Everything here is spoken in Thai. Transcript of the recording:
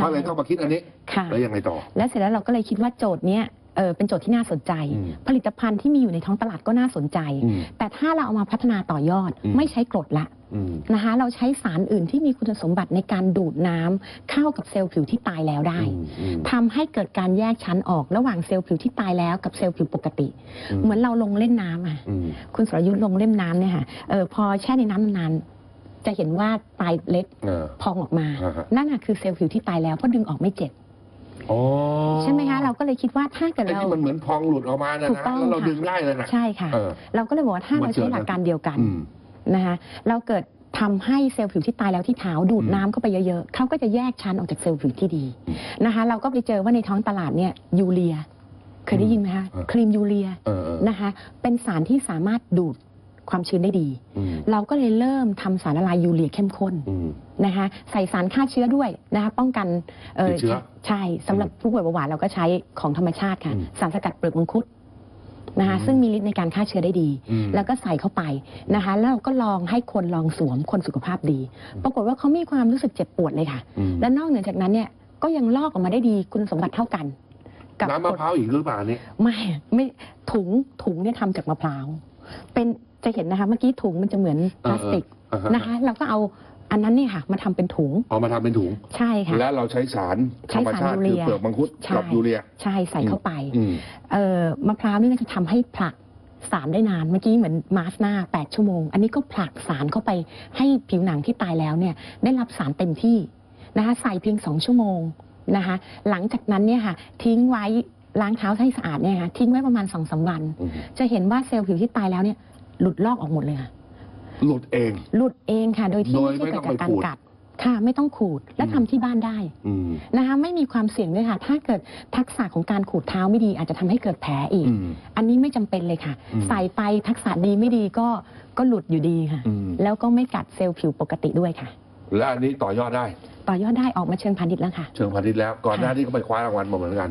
ก็เลยต้องมาคิดอันนี้ ค่ะ แล้วยังไงต่อ และเสร็จแล้วเราก็เลยคิดว่าโจทย์เนี้ยเออเป็นโจทย์ที่น่าสนใจ อืมผลิตภัณฑ์ที่มีอยู่ในท้องตลาดก็น่าสนใจ อืมแต่ถ้าเราเอามาพัฒนาต่อยอดอืม ไม่ใช้กรดละอืม นะคะ เราใช้สารอื่นที่มีคุณสมบัติในการดูดน้ำเข้ากับเซลล์ผิวที่ตายแล้วได้อืมอืมทำให้เกิดการแยกชั้นออกระหว่างเซลล์ผิวที่ตายแล้วกับเซลล์ผิวปกติ อืม เหมือนเราลงเล่นน้ำอะ อืม คุณสรยุทธ์ลงเล่นน้ำเนี่ยค่ะเออพอแช่ในน้ำนานๆ จะเห็นว่าปลายเล็กเออพองออกมาอ่าฮะนั่นน่ะคือเซลล์ผิวที่ตายแล้วเพราะดึงออกไม่เจ็บอ๋อใช่ไหมคะเราก็เลยคิดว่าถ้าเกิดไอ้เราที่มันเหมือนพองหลุดออกมานะถูกนะต้องแล้วเราค่ะดึงได้เลยนะใช่ค่ะเออเราก็เลยบอกว่าถ้ามัเรานเกิใช้ดหลักการเดียวกันอืมนะคะเราเกิดทำให้เซลล์ผิวที่ตายแล้วที่เท้าดูดอืมน้ำเข้าไปเยอะๆเขาก็จะแยกชั้นออกจากเซลล์ผิวที่ดีอืมนะคะเราก็ไปเจอว่าในท้องตลาดเนี่ยยูเรีย เคยได้ยินไหมคะเออครีมยูเรียเออเออนะคะเป็นสารที่สามารถดูด ความชื้นได้ดีอืมเราก็เลยเริ่มทำสารละลายยูเรียเข้มข้นอืมนะคะใส่สารฆ่าเชื้อด้วยนะคะป้องกันติดเชื้อใช่สำหรับผู้ป่วยเบาหวานเราก็ใช้ของธรรมชาติค่ะอืมสารสกัดเปลือกมังคุดนะคะอืมซึ่งมีฤทธิ์ในการฆ่าเชื้อได้ดีอืมแล้วก็ใส่เข้าไปนะคะแล้วเราก็ลองให้คนลองสวมคนสุขภาพดีอืมปรากฏว่าเขามีความรู้สึกเจ็บปวดเลยค่ะอืมและนอกเหนือจากนั้นเนี่ยก็ยังลอกออกมาได้ดีคุณสมบัติเท่ากันกับน้ำมะพร้าวอีกหรือเปล่าเนี่ยไม่ไม่ถุงถุงเนี่ยทำจากมะพร้าวเป็น จะเห็นนะคะเมื่อกี้ถุงมันจะเหมือนพลาสติกอ่าฮนะคะเราก็เอาอันนั้นเนี่ยค่ะ มาทำเป็นถุงเอามาทำเป็นถุง ใช่ค่ะ และเราใช้สารธใช้รรมสารชาติยูเรีคือยเปลือกมังคุดใช่ กับยูเรีย ใช่ใส่เข้าไปอืม เอ่อมะพร้าวนี่จะทำให้ผลักสารได้นานเมื่อกี้เหมือนมาสหน้า 8 ชั่วโมง อันนี้ก็ผลักสารเข้าไปให้ผิวหนังที่ตายแล้วเนี่ยได้รับสารเต็มที่นะคะใส่เพียง 2 ชั่วโมงนะคะหลังจากนั้นเนี่ยค่ะทิ้งไว้ล้างเท้าให้สะอาดเนี่ยค่ะทิ้งไว้ประมาณ2อสวัน อืม จะเห็นว่าเซลล์ผิวที่ตายแล้วเนี่ย หลุดลอกออกหมดเลยค่ะ หลุดเอง หลุดเองค่ะ โดยที่โดยไม่ใช่ไม่เกิต้ดองจากไปการขูด กัดค่ะ ไม่ต้องขูดและอืมทำที่บ้านได้อืมนะคะไม่มีความเสี่ยงด้วยค่ะ ถ้าเกิดทักษะของการขูดเท้าไม่ดี อาจจะทำให้เกิดแผลอีก อืม อันนี้ไม่จำเป็นเลยค่ะ อืมใส่ไปทักษะดีไม่ดีก็ก็หลุดอยู่ดีค่ะ อืม แล้วก็ไม่กัดเซลล์ผิวปกติด้วยค่ะ และอันนี้ต่อยอดได้ ต่อยอดได้ออกมาเชิงพาณิชย์แล้วค่ะ เชิงพาณิชย์แล้ว ก่อนหน้านี้ก็ไปคว้ารางวัลมาเหมือนกัน